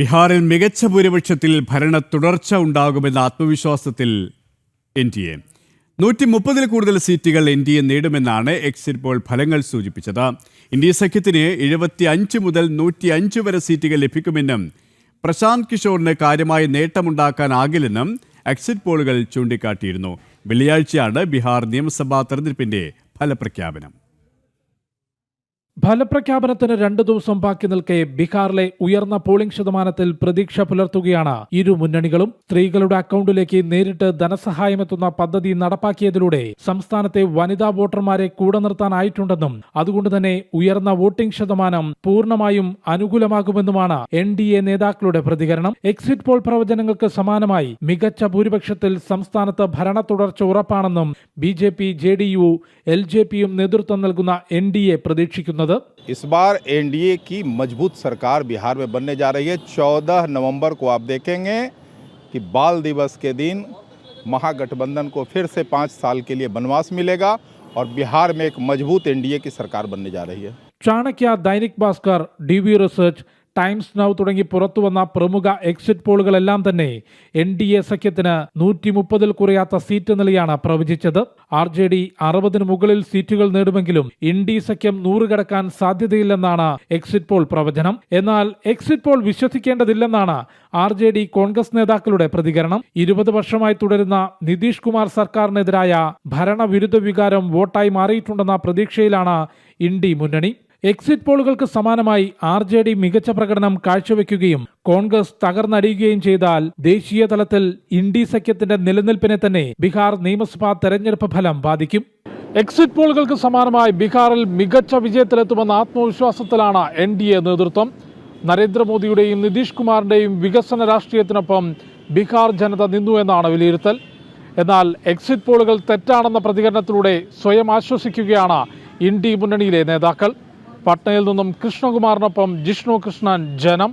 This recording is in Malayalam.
ബീഹാറിൽ മികച്ച ഭൂരിപക്ഷത്തിൽ ഭരണ തുടർച്ച ഉണ്ടാകുമെന്ന ആത്മവിശ്വാസത്തിൽ എൻ ഡി എ. നൂറ്റി മുപ്പതിൽ കൂടുതൽ സീറ്റുകൾ എൻ ഡി എ നേടുമെന്നാണ് എക്സിറ്റ് പോൾ ഫലങ്ങൾ സൂചിപ്പിച്ചത്. ഇന്ത്യ സഖ്യത്തിന് എഴുപത്തി അഞ്ച് മുതൽ നൂറ്റി അഞ്ച് വരെ സീറ്റുകൾ ലഭിക്കുമെന്നും പ്രശാന്ത് കിഷോറിന് കാര്യമായ നേട്ടമുണ്ടാക്കാനാകില്ലെന്നും എക്സിറ്റ് പോളുകൾ ചൂണ്ടിക്കാട്ടിയിരുന്നു. വെള്ളിയാഴ്ചയാണ് ബീഹാർ നിയമസഭാ തെരഞ്ഞെടുപ്പിന്റെ ഫലപ്രഖ്യാപനം. ഫലപ്രഖ്യാപനത്തിന് രണ്ടു ദിവസം ബാക്കി നിൽക്കെ ബീഹാറിലെ ഉയർന്ന പോളിംഗ് ശതമാനത്തിൽ പ്രതീക്ഷ പുലർത്തുകയാണ്. ഇരു മുന്നണികളും സ്ത്രീകളുടെ അക്കൗണ്ടിലേക്ക് നേരിട്ട് ധനസഹായമെത്തുന്ന പദ്ധതി നടപ്പാക്കിയതിലൂടെ സംസ്ഥാനത്തെ വനിതാ വോട്ടർമാരെ കൂടെ നിർത്താനായിട്ടുണ്ടെന്നും അതുകൊണ്ട് തന്നെ ഉയർന്ന വോട്ടിംഗ് ശതമാനം പൂർണമായും അനുകൂലമാകുമെന്നുമാണ് എൻ ഡി എ നേതാക്കളുടെ പ്രതികരണം. എക്സിറ്റ് പോൾ പ്രവചനങ്ങൾക്ക് സമാനമായി മികച്ച ഭൂരിപക്ഷത്തിൽ സംസ്ഥാനത്ത് ഭരണ തുടർച്ച ഉറപ്പാണെന്നും B J P J D U L J പിയും നേതൃത്വം നൽകുന്ന എൻ ഡി എ यादव इस बार एनडीए की मज़बूत सरकार बिहार में बनने जा रही है। 14 नवंबर को आप देखेंगे कि बाल दिवस के दिन महागठबंधन को फिर से पाँच साल के लिए वनवास मिलेगा और बिहार में एक मज़बूत एनडीए की सरकार बनने जा रही है। Chanakya Dainik Bhaskar DV research Times Now തുടങ്ങി പുറത്തു വന്ന പ്രമുഖ എക്സിറ്റ് പോളുകളെല്ലാം തന്നെ എൻ ഡി എ സഖ്യത്തിന് നൂറ്റി മുപ്പതിൽ കുറയാത്ത സീറ്റ് നിലയാണ് പ്രവചിച്ചത്. ആർ ജെ ഡി അറുപതിന് മുകളിൽ സീറ്റുകൾ നേടുമെങ്കിലും ഇന്ത്യ സഖ്യം നൂറ് കടക്കാൻ സാധ്യതയില്ലെന്നാണ് എക്സിറ്റ് പോൾ പ്രവചനം. എന്നാൽ എക്സിറ്റ് പോൾ വിശ്വസിക്കേണ്ടതില്ലെന്നാണ് ആർ ജെ ഡി കോൺഗ്രസ് നേതാക്കളുടെ പ്രതികരണം. ഇരുപത് വർഷമായി തുടരുന്ന നിതീഷ് കുമാർ സർക്കാരിനെതിരായ ഭരണവിരുദ്ധ വികാരം വോട്ടായി മാറിയിട്ടുണ്ടെന്ന പ്രതീക്ഷയിലാണ് ഇൻഡി മുന്നണി. എക്സിറ്റ് പോളുകൾക്ക് സമാനമായി ആർ ജെ ഡി മികച്ച പ്രകടനം കാഴ്ചവെക്കുകയും കോൺഗ്രസ് തകർന്നടിയുകയും ചെയ്താൽ ദേശീയ തലത്തിൽ ഇൻഡി സഖ്യത്തിന്റെ നിലനിൽപ്പിനെ തന്നെ ബീഹാർ നിയമസഭാ തെരഞ്ഞെടുപ്പ് ഫലം ബാധിക്കും. എക്സിറ്റ് പോളുകൾക്ക് സമാനമായി ബീഹാറിൽ മികച്ച വിജയത്തിലെത്തുമെന്ന ആത്മവിശ്വാസത്തിലാണ് എൻ ഡി എ നേതൃത്വം. നരേന്ദ്രമോദിയുടെയും നിതീഷ് കുമാറിന്റെയും വികസന രാഷ്ട്രീയത്തിനൊപ്പം ബീഹാർ ജനത നിന്നു എന്നാണ് വിലയിരുത്തൽ. എന്നാൽ എക്സിറ്റ് പോളുകൾ തെറ്റാണെന്ന പ്രതികരണത്തിലൂടെ സ്വയം ആശ്വസിക്കുകയാണ് ഇൻഡി മുന്നണിയിലെ നേതാക്കൾ. പട്നയിൽ നിന്നും കൃഷ്ണകുമാറിനൊപ്പം ജിഷ്ണു കൃഷ്ണൻ ജനം.